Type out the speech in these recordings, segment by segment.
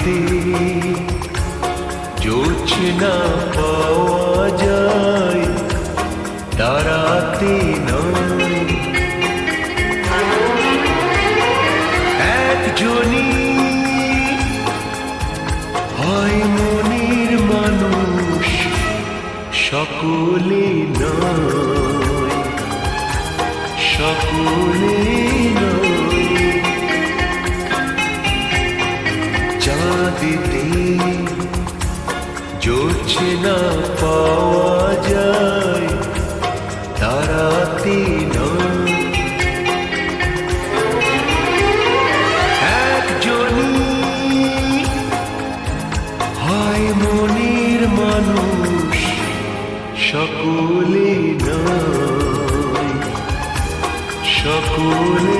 চাঁদেতে জোছনা পাওয়া যায় তারাতে একজনই হয় মনের মানুষ সকলে নয়। সকলে নয়। চাঁদিতে জোছে না পাওয়া যায় তারাতে নয়। একজনই হয় মনের মানুষ সকলে নয়। সকলে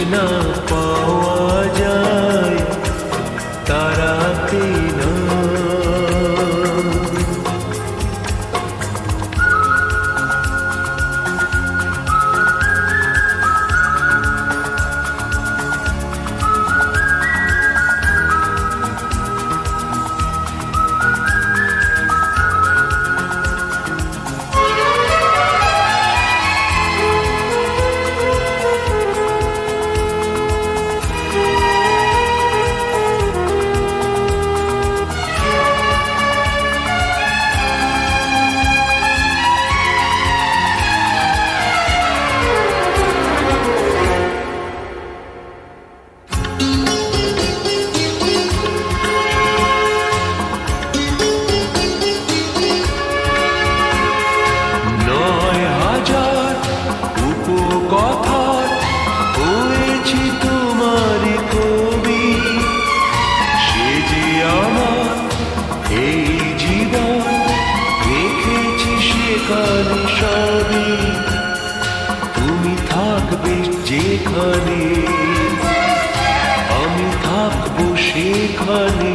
জোছনা পাওয়া এই জীবন দেখেছি সেখানে সবই। তুমি থাকবে যেখানে আমি থাকব সেখানে।